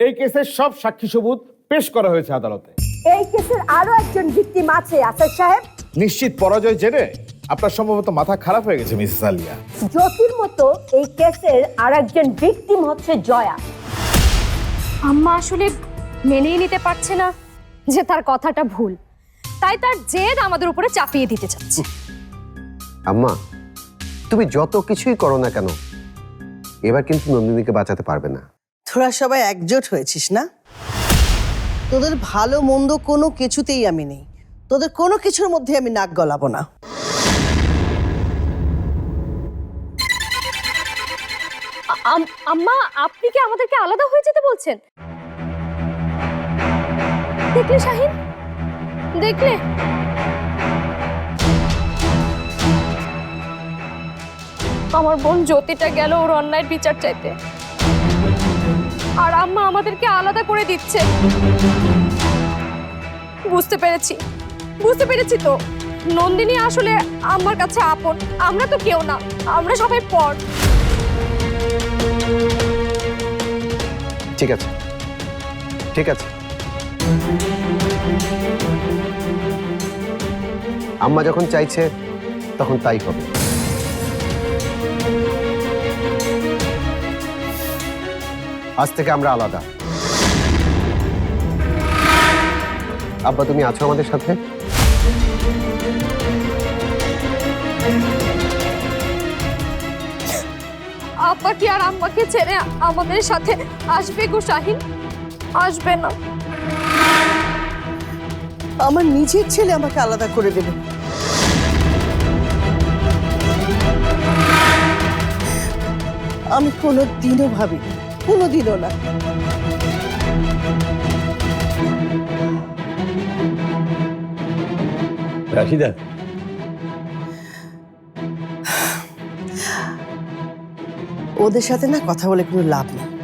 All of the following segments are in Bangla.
এই কেসের সব সাক্ষী সবুত পেশ করা হয়েছে আদালতে। এই কেসের আরও একজন ভিকটিম আছে আসাদ সাহেব। নিশ্চিত পরাজয় জেনে আপনার সম্ভবত মাথা খারাপ হয়ে গেছে মিসেস আলিয়া। জ্যোতির মতো এই কেসের আর একজন ভিকটিম হচ্ছে জয়া। আম্মা আসলে মেনেই নিতে পারছে না যে তার কথাটা ভুল। তাই তার জেদ আমাদের উপরে চাপিয়ে দিতে চাচ্ছে। আম্মা তুমি যত কিছুই করো না কেন এবার কিন্তু নন্দিনীকে বাঁচাতে পারবে না। তোরা সবাই একজোট হয়েছিস, না? তোদের ভালো, মন্দ কোনো কিছুতেই আমি নেই। তোদের কোনো কিছুর মধ্যে আমি নাক গলাবো না। আম- আম্মা, আপনি কি আমাদেরকে আলাদা হয়ে যেতে বলছেন? দেখলে শাহিন? দেখলে? আমার বোন জ্যোতিটা গেল ওর অন্যায়ের বিচার চাইতে। আমাদেরকে আলাদা করে দিচ্ছে। বুঝতে পেরেছি। বুঝতে পেরেছি তো। নন্দিনী আসলে আমার কাছে আপন। আমরা তো কেউ না। আমরা সবাই পর। ঠিক আছে। ঠিক আছে। আম্মা যখন চাইছে, তখন তাই হবে। আজ থেকে আমরা আলাদা। আব্বা তুমি আছো আমাদের সাথে? আপা কি আর আম্মাকে ছেড়ে আমাদের সাথে আসবে গো শাহিন? আসবে না। আমার নিজের ছেলে আমাকে আলাদা করে দেবে। আমি কোনো দিনও ভাবি কোনো দিল না। রাশিদা। ওদের সাথে না কথা বলে কোনো লাভ নেই।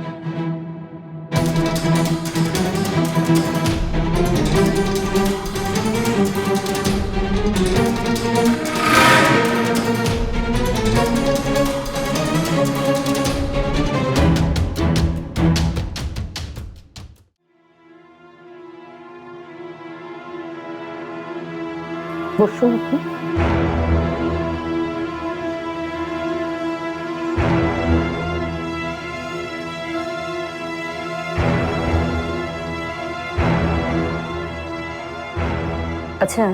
আচ্ছা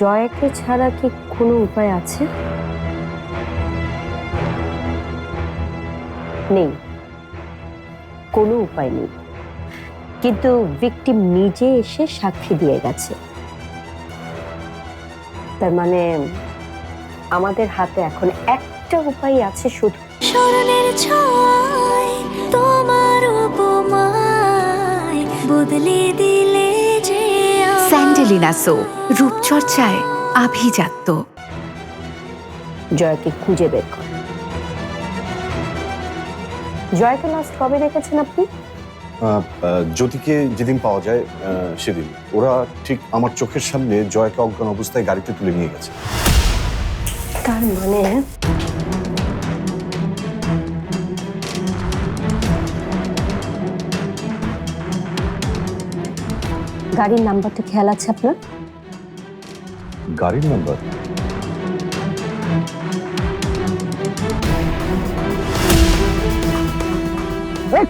জয়াকে ছাড়া কি কোনো উপায় আছে? নেই, কোনো উপায় নেই। কিন্তু ভিকটিম নিজে এসে সাক্ষী দিয়ে গেছে। তার মানে আমাদের হাতে এখন একটা উপায় আছে শুধু। স্মরণের ছয় তোমার উপমায় বদলে দিলে আমায়। স্যান্ডেলিনা সো রূপচর্চায় আভিজাত্য। জয়াকে খুঁজে বের কর। জয়াকে লাস্ট কবে দেখেছেন আপনি? জ্যোতিকে যেদিন পাওয়া যায় সেদিন। ওরা ঠিক আমার চোখের সামনে জয়কে অজ্ঞান অবস্থায় গাড়িতে তুলে নিয়ে গেছে। তার মানে গাড়ির নাম্বারটা খেয়াল আছে আপনার? গাড়ির নাম্বার?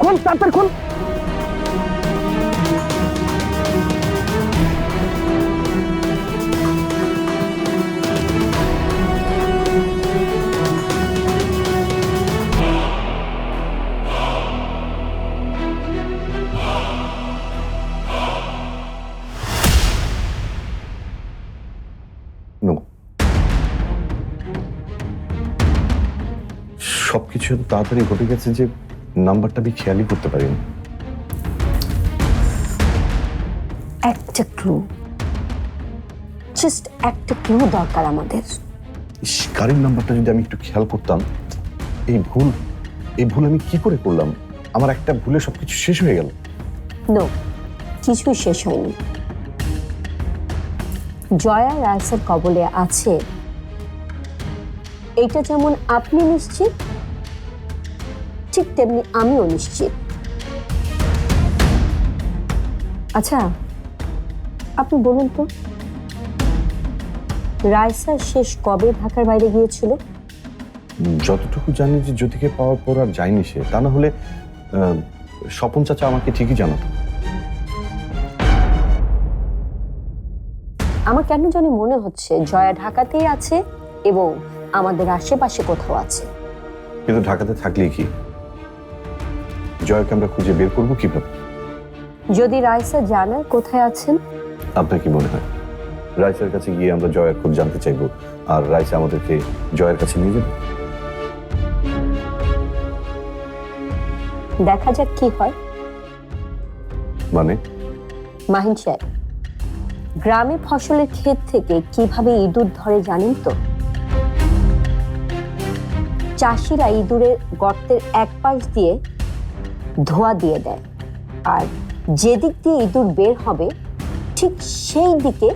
খুন তাড়াতাড়ি খুন! তাড়াতাড়ি ঘটে গেছে যে নাম্বারটা আমি খেয়ালই করতে পারিনি। একটা ক্লু জাস্ট একটা ক্লু দরকার আমাদের। গাড়ির নাম্বারটা যদি আমি একটু খেয়াল করতাম এই ভুল এই ভুল আমি কি করে করলাম? আমার একটা ভুলে সবকিছু শেষ হয়ে গেল। নো কিছুই শেষ হয়নি। জয়া রায়সের কবলে আছে। এটা যেমন আপনি নিশ্চিত ঠিক তেমনি আমিও নিশ্চিত। আচ্ছা আপনি বলুন তো রায়সা শেষ কবে ঢাকার বাইরে গিয়েছিল? যতটুকু জানি যে জ্যোতিকে পাওয়ার পর আর যায়নি সে তা না হলে স্বপন চাচা আমাকে ঠিকই জানাতো। আমার কেন জানি মনে হচ্ছে জয়া ঢাকাতেই আছে এবং আমাদের আশেপাশে কোথাও আছে। কিন্তু ঢাকাতে থাকলেই কি? জয়কে আমরা খুঁজে বের করব কীভাবে? যদি রায়সা জানায় কোথায় আছেন? আপনার কি মনে হয়? রাইসের কাছে গিয়ে আমরা জয়ের খোঁজ জানতে চাইব। আর রাইসা আমাদেরকে জয়ের কাছে নিয়ে যাবে? দেখা যাক কি হয়। মানে? মাহিন সাহেব গ্রামে ফসলের ক্ষেত থেকে কীভাবে ইঁদুর ধরে জানেন তো? চাষিরা ইঁদুরের গর্তের এক পাশ দিয়ে ধোয়া দিয়ে দেয়। আর যেদিক দিয়ে ইঁদুর বের হবে ঠিক সেই দিকে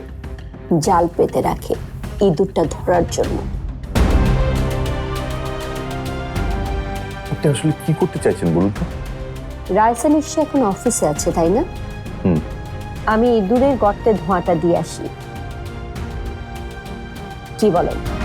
জাল পেতে রাখে ইঁদুরটা ধরার জন্য। আপনি আসলে কি করতে চাইছেন বলুন তো? রায়সা নিশ্চয় এখন অফিসে আছে তাই না? হুম। আমি ইঁদুরের গর্তে ধোঁয়াটা দিয়ে আসি। কি বলেন?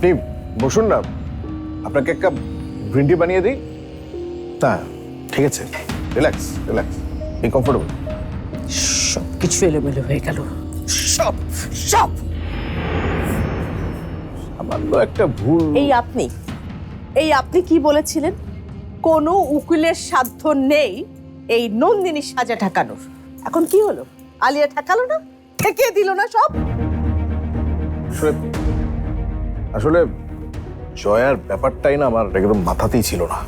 আপনি বসুন না। আপনাকে এক কাপ গ্রিন টি বানিয়ে দিই। তা ঠিক আছে। রিল্যাক্স রিল্যাক্স এই কমফোর্টেবল সব কিছু এলোমেলো হয়ে গেল। সব সব! সামান্য একটা ভুল। এই আপনি এই আপনি কি বলেছিলেন? কোনো উকিলের সাধ্য নেই এই নন্দিনী সাজা ঠেকানোর এখন কি হলো? আলিয়া ঠেকালো না? ঠেকে দিল না সব? আসলে জয়ার ব্যাপারটাই না আমার একদম মাথাতেই ছিল না।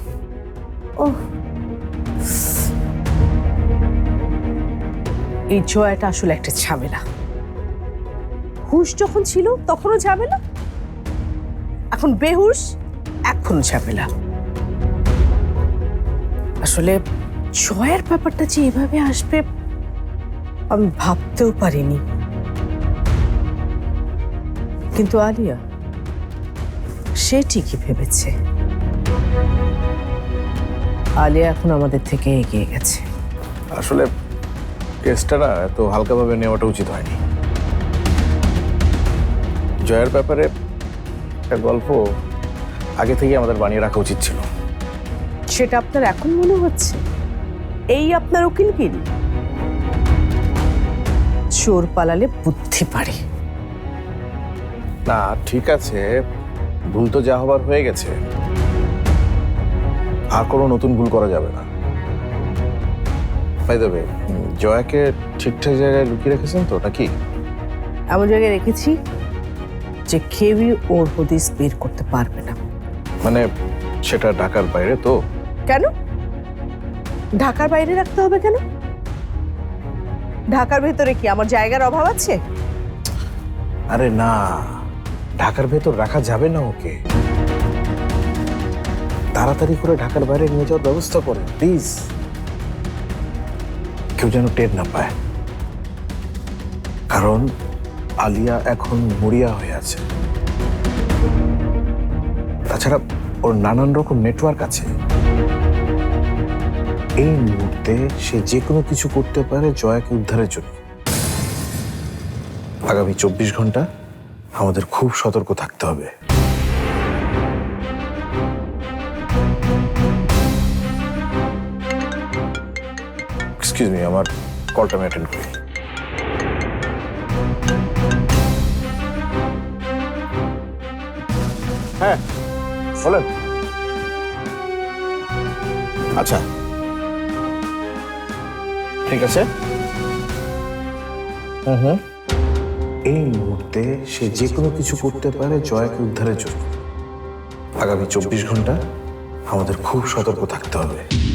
এই জয়াটা আসলে একটা ঝামেলা। হুশ যখন ছিল, তখনও ঝামেলা। এখন বেহুশ এখনও ঝামেলা। আসলে জয়ের ব্যাপারটা যে এভাবে আসবে, আমি ভাবতেও পারিনি। কিন্তু আলিয়া সে ঠিকই ভেবেছে। আলিয়া এখন আমাদের থেকে এগিয়ে গেছে। আসলে কেসটা না এত হালকাভাবে নেওয়াটা উচিত হয়নি। জয়ের ব্যাপারে একটা গল্প আগে থেকে আমাদের বানিয়ে রাখা উচিত ছিল। সেটা আপনার এখন মনে হচ্ছে? এই আপনার উকিল উকিলগিরি চোর পালালে বুদ্ধি পারে না ঠিক আছে। ভুল তো যা হবার হয়ে গেছে। আর কোনো নতুন ভুল করা যাবে না। পাই দেবে জয়াকে ঠিকঠাক জায়গায় লুকিয়ে রেখেছেন তো নাকি? এমন জায়গায় রেখেছি যে কেউই ওর হদিস বের করতে পারবে না। মানে সেটা ঢাকার বাইরে তো? কেন? ঢাকার বাইরে রাখতে হবে কেন? ঢাকার ভেতরে কি আমার জায়গার অভাব আছে? আরে না। ঢাকার ভেতর রাখা যাবে না ওকে। তাড়াতাড়ি করে ঢাকার বাইরে নিয়ে যাওয়ার ব্যবস্থা করেন প্লিজ। কেউ যেন টের না পায়। কারণ আলিয়া এখন মরিয়া হয়ে আছে। তাছাড়া ওর নানান রকম নেটওয়ার্ক আছে। এই মুহূর্তে সে যে কোনো কিছু করতে পারে জয়াকে উদ্ধারের জন্য। আগামী চব্বিশ ঘণ্টা আমাদের খুব সতর্ক থাকতে হবে। এক্সকিউজ মি আমার কলটা আমি অ্যাটেন্ড করি। হ্যাঁ বলেন। আচ্ছা। ঠিক আছে? হুম হুম। এই মুহূর্তে সে যে কোনো কিছু করতে পারে জয়াকে উদ্ধারের জন্য। আগামী চব্বিশ ঘণ্টা আমাদের খুব সতর্ক থাকতে হবে।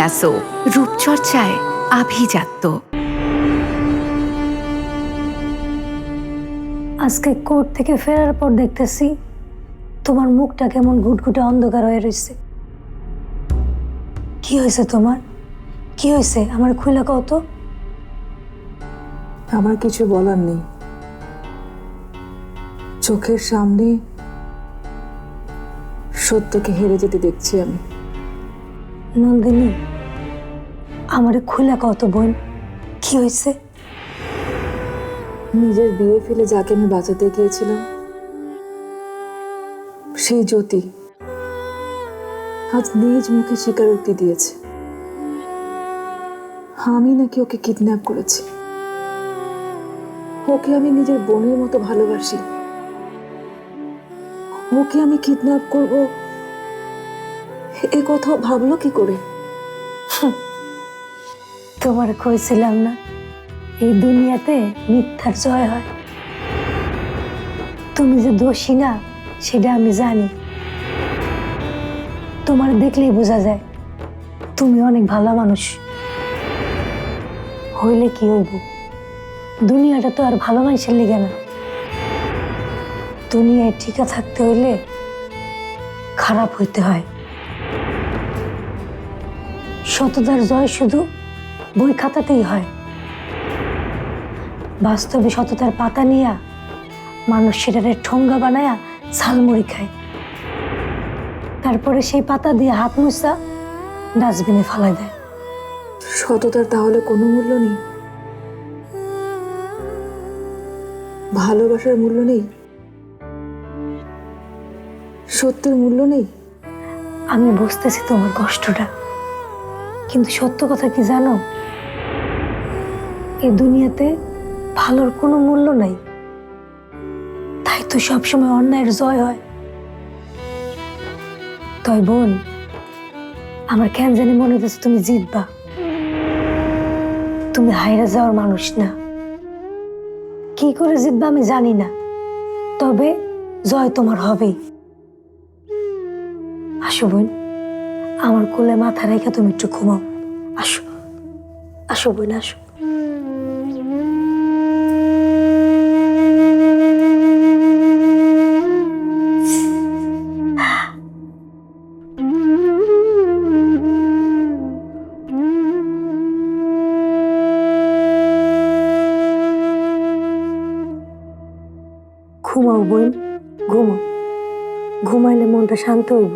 স্যান্ডেলিনা রূপচর্চায় আভিজাত্য। আজকে কোর্ট থেকে ফেরার পর দেখতেছি তোমার মুখটা কেমন ঘুটঘুটে অন্ধকার হয়ে রয়েছে। কি হয়েছে তোমার? কি হয়েছে? আমার খুলে কত আমার কিছু বলার নেই। চোখের সামনে সত্যকে হেরে যেতে দেখছি আমি। নন্দিনী আমার খুলে কত বোন, কি হয়েছে নিজের বিয়ে ফেলে যাকে আমি বাঁচাতে গিয়েছিলাম, সেই জ্যোতি আজ নিজ মুখে স্বীকারোক্তি দিয়েছে। আমি নাকি ওকে কিডন্যাপ করেছি। ওকে আমি নিজের বোনের মতো ভালোবাসি। ওকে আমি কিডন্যাপ করব, এ কথা ভাবলো কি করে? তোমার কইছিলাম না, এই দুনিয়াতে মিথ্যার জয় হয়। তুমি যে দোষী না, সেটা আমি জানি। তোমার দেখলেই বোঝা যায়, তুমি অনেক ভালো মানুষ। হইলে কি হইব? দুনিয়াটা তো আর ভালো মানুষের লিগে না। দুনিয়ায় টিকা থাকতে হইলে খারাপ হইতে হয়। সততার জয় শুধু বই খাতাতেই হয়। বাস্তবে সততার পাতা নিয়া মানুষ সেটারে ঠোঙ্গা বানায়া ঝালমুড়ি খায়। তারপরে সেই পাতা দিয়ে হাত মুছা ডাস্টবিনে ফালাই দেয়। সততার তাহলে কোনো মূল্য নেই? ভালোবাসার মূল্য নেই? সত্যের মূল্য নেই? আমি বুঝতেছি তোমার কষ্টটা। কিন্তু সত্য কথা কি জানো? এই দুনিয়াতে ভালোর কোনো মূল্য নাই। তাই তো সবসময় অন্যায়ের জয় হয়। তয় বোন, আমার কেন জানি মনে হচ্ছে তুমি জিতবা। তুমি হাইরা যাওয়ার মানুষ না। কি করে জিতবা আমি জানি না। তবে জয় তোমার হবেই। আসো বোন, আমার কোলে মাথা রেখে তুমি একটু ঘুমাও। আসো আসো বোন, আসো। শান্ত হইব।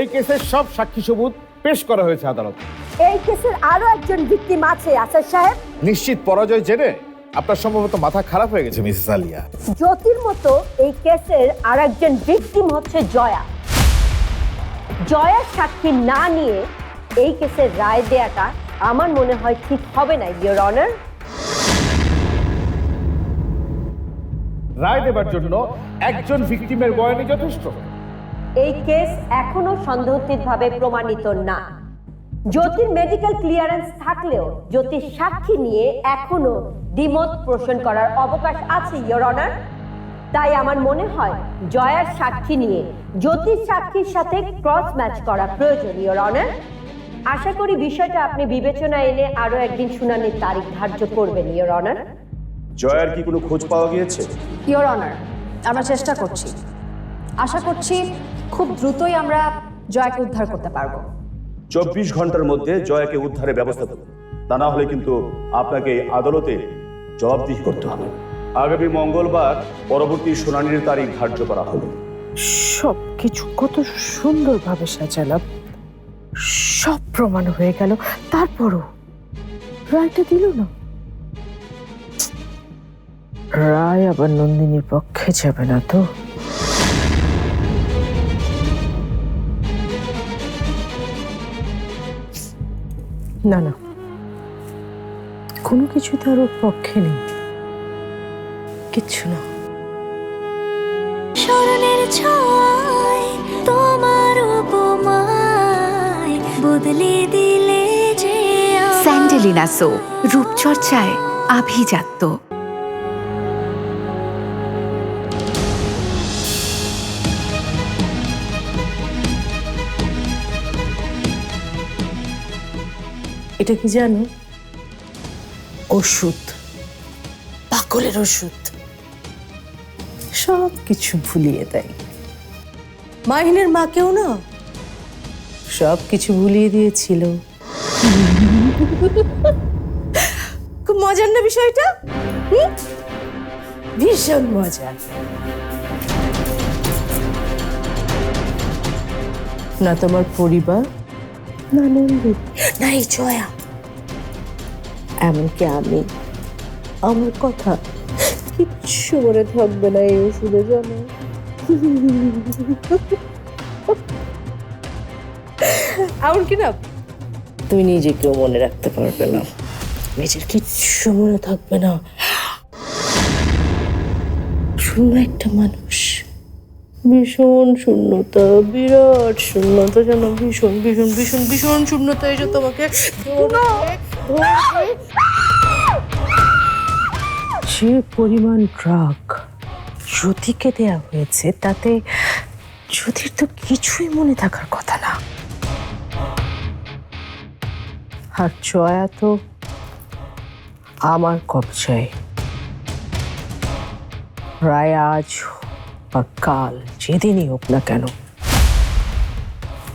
এই কেসের সব সাক্ষী সবুত পেশ করা হয়েছে আদালতে। এই কেসের আরও একজন ভিকটিম আছে আসাদ সাহেব। নিশ্চিত পরাজয় জেনে আপনার সম্ভবত মাথা খারাপ হয়ে গেছে মিসেস আলিয়া। জ্যোতির মতো এই কেসের আর একজন ভিকটিম হচ্ছে জয়া। জয়ার সাক্ষী না নিয়ে এই কেসের রায় দেয়াটা আমার মনে হয় ঠিক হবে না ইয়োর অনার রায় দেবার জন্য একজন ভিকটিমের বয়ানই যথেষ্ট। এই কেস এখনও সন্দেহতীতভাবে প্রমাণিত না। জ্যোতির মেডিকেল ক্লিয়ারেন্স থাকলেও জ্যোতির সাক্ষী নিয়ে এখনও দ্বিমত পোষণ করার অবকাশ আছে ইয়োর অনার তাই আমার মনে হয় জয়ার সাক্ষী নিয়ে জ্যোতির সাক্ষীর সাথে ক্রস ম্যাচ করা প্রয়োজন ইয়োর অনার আশা করি বিষয়টা আপনি বিবেচনায় এনে আরও একদিন শুনানির তারিখ ধার্য করবেন ইয়োর অনার জয়ার কি কোনো খোঁজ পাওয়া গিয়েছে? ইয়োর অনার আমরা চেষ্টা করছি। আশা করছি খুব দ্রুতই আমরা জয়কে উদ্ধার করতে পারব। চব্বিশ ঘণ্টার মধ্যে জয়াকে উদ্ধারের ব্যবস্থা করুন। তা না হলে কিন্তু আপনাকে আদালতে জবাবদিহি করতে হবে। আগামী মঙ্গলবার পরবর্তী শুনানির তারিখ ধার্য করা হবে সব কিছু কত সুন্দরভাবে সাজালাম। সব প্রমাণ হয়ে গেল। তারপরও রায়টা দিল না। রায় আবার নন্দিনীর পক্ষে যাবে না তো? না না। কোনো কিছু তার ওর পক্ষে নেই। কিচ্ছু না। স্মরণের ছয় তোমার উপমায় বদলে দিলে যে। স্যান্ডেলিনা সো রূপচর্চায় আভিজাত্য। এটা কি জানো? ওষুধ। পাগলের ওষুধ। সব কিছু ভুলিয়ে দেয়। মাহিনের মা মাকেও না? সব কিছু ভুলিয়ে দিয়েছিল। খুব মজার না বিষয়টা? ভীষণ মজার। না তোমার পরিবার? না নন্দিত না এই জয়া। এমনকি আমি আমার কথা কিচ্ছু মনে থাকবে না এই ওষুধে জানো? এমনকি না? তুই নিজেকেও মনে রাখতে পারবে না। নিজের কিচ্ছু মনে থাকবে না। শূন্য একটা মানুষ। ভীষণ শূন্যতা, বিরাট শূন্যতা, যেন ভীষণ ভীষণ ভীষণ ভীষণ শূন্যতা এসে তোমাকে। যে পরিমাণ ড্রাগ জ্যোতিকে দেয়া হয়েছে, তাতে জ্যোতির তো কিছুই মনে থাকার কথা না আর জয়া তো আমার কবজায় প্রায় আজ বা কাল যেদিনই হোক না কেন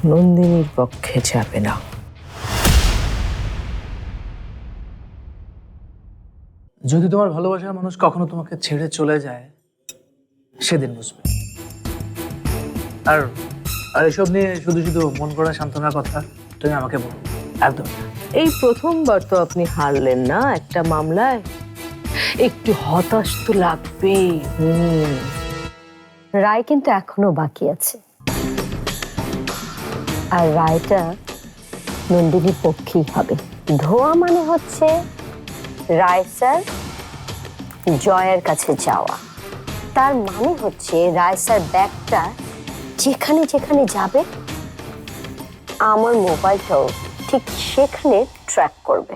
নন্দিনীর পক্ষে যাবে না। যদি তোমার ভালোবাসার মানুষ কখনো তোমাকে ছেড়ে চলে যায় সেদিন বুঝবে। আর আর এসব নিয়ে শুধু শুধু মন করা সান্ত্বনার কথা তুমি আমাকে বলো। একদম। এই প্রথমবার তো আপনি হারলেন না একটা মামলায়। একটু হতাশ তো লাগবেই। হুম। রায় কিন্তু এখনও বাকি আছে। আর রায়টা নন্দিনীর পক্ষেই হবে। ধোয়া মানে হচ্ছে রায় স্যার জয়ের কাছে যাওয়া। তার মানে হচ্ছে রায় স্যার ব্যাগটা যেখানে যেখানে যাবে, আমার মোবাইলটাও ঠিক সেখানে ট্র্যাক করবে।